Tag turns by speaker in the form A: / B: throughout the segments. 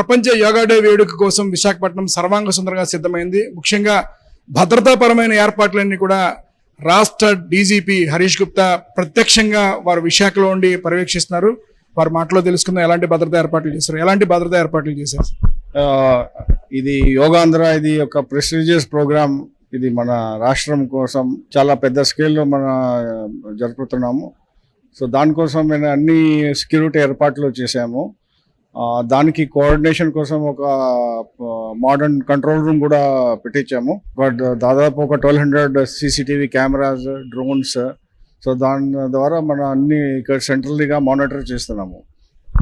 A: ప్రపంచ యోగా డే వేడుక కోసం విశాఖపట్నం సర్వాంగ సుందరంగా సిద్ధమైంది. ముఖ్యంగా భద్రతాపరమైన ఏర్పాట్లన్నీ కూడా రాష్ట్ర డీజీపీ హరీష్ గుప్తా ప్రత్యక్షంగా వారు విశాఖలో ఉండి పర్యవేక్షిస్తున్నారు. వారి మాటలో తెలుసుకుందాం ఎలాంటి భద్రతా ఏర్పాట్లు చేశారు? ఎలాంటి భద్రతా ఏర్పాట్లు చేశారు?
B: ఇది యోగాంధ్ర ఇది ఒక ప్రెస్టీజియస్ ప్రోగ్రామ్. ఇది మన రాష్ట్రం కోసం చాలా పెద్ద స్కేల్లో మన జరుపుతున్నాము. సో దానికోసం మేము అన్ని సెక్యూరిటీ ఏర్పాట్లు చేసాము దానికి కోఆర్డినేషన్ కోసం ఒక మోడర్న్ కంట్రోల్ రూమ్ కూడా పెట్టించాము. బట్ దాదాపు ఒక twelve hundred CCTV cameras drones so దాని ద్వారా మనం అన్ని ఇక్కడ సెంట్రల్గా మానిటర్ చేస్తున్నాము.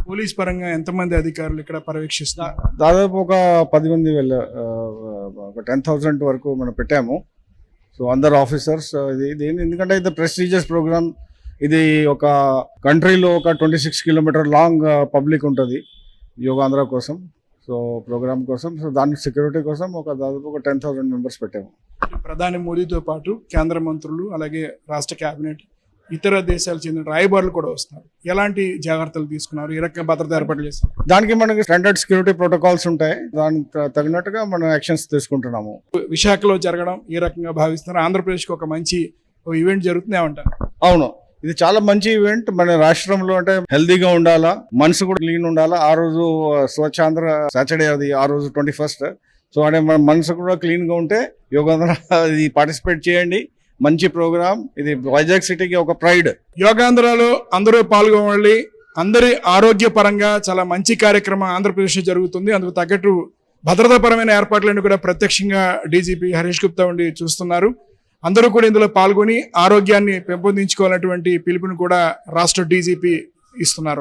A: పోలీస్ పరంగా ఎంతమంది అధికారులు ఇక్కడ పర్యవేక్షిస్తున్నారు?
B: దాదాపు ఒక పది మంది వెళ్ళ ఒక టెన్ థౌసండ్ వరకు మనం పెట్టాము. సో అందరు ఆఫీసర్స్ ఇది ఇది ఎందుకంటే ఇది ప్రెస్టీజియస్ ప్రోగ్రామ్ ఇది ఒక కంట్రీలో ఒక twenty six kilometre long public ఉంటుంది. యోగాంధ్ర కోసం సో ప్రోగ్రామ్ కోసం సో దాని సెక్యూరిటీ కోసం ఒక దాదాపు ఒక టెన్ థౌసండ్ మెంబర్స్ పెట్టాము.
A: ప్రధాని మోదీతో పాటు కేంద్ర మంత్రులు అలాగే రాష్ట్ర కేబినెట్ ఇతర దేశాలకు చెందిన రాయబారులు కూడా వస్తున్నారు. ఎలాంటి జాగ్రత్తలు తీసుకున్నారు? ఏ రకంగా భద్రత ఏర్పాట్లు చేస్తారు
B: దానికి మనకి స్టాండర్డ్ సెక్యూరిటీ ప్రోటోకాల్స్ ఉంటాయి. దానికి తగినట్టుగా మనం యాక్షన్స్ తీసుకుంటున్నాము.
A: విశాఖలో జరగడం ఏ రకంగా భావిస్తున్నారు? ఆంధ్రప్రదేశ్కి ఒక మంచి ఈవెంట్ జరుగుతుంది ఏమంటారు
B: అవును. ఇది చాలా మంచి ఈవెంట్ మన రాష్ట్రంలో అంటే హెల్దీగా ఉండాలా మనసు కూడా క్లీన్ ఉండాలా. ఆ రోజు స్వచ్ఛాంధ్ర సాటర్డే అది ఆ రోజు ట్వంటీ ఫస్ట్ సో అంటే మన మనసు కూడా క్లీన్గా ఉంటే యోగాంధ్ర ఇది పార్టిసిపేట్ చేయండి. మంచి ప్రోగ్రామ్ ఇది వైజాగ్ సిటీకి ఒక ప్రైడ్
A: యోగాంధ్రలో అందరూ పాల్గొనాలి. అందరి ఆరోగ్యపరంగా చాలా మంచి కార్యక్రమం ఆంధ్రప్రదేశ్లో జరుగుతుంది. అందుకు తగ్గట్టు భద్రతాపరమైన ఏర్పాట్లను కూడా ప్రత్యక్షంగా డీజీపీ హరీష్ గుప్తా ఉండి చూస్తున్నారు. అందరూ కూడా ఇందులో పాల్గొని ఆరోగ్యాన్ని పెంపొందించుకోవాలన్నటువంటి పిలుపుని కూడా రాష్ట్ర డీజీపీ ఇస్తున్నారు.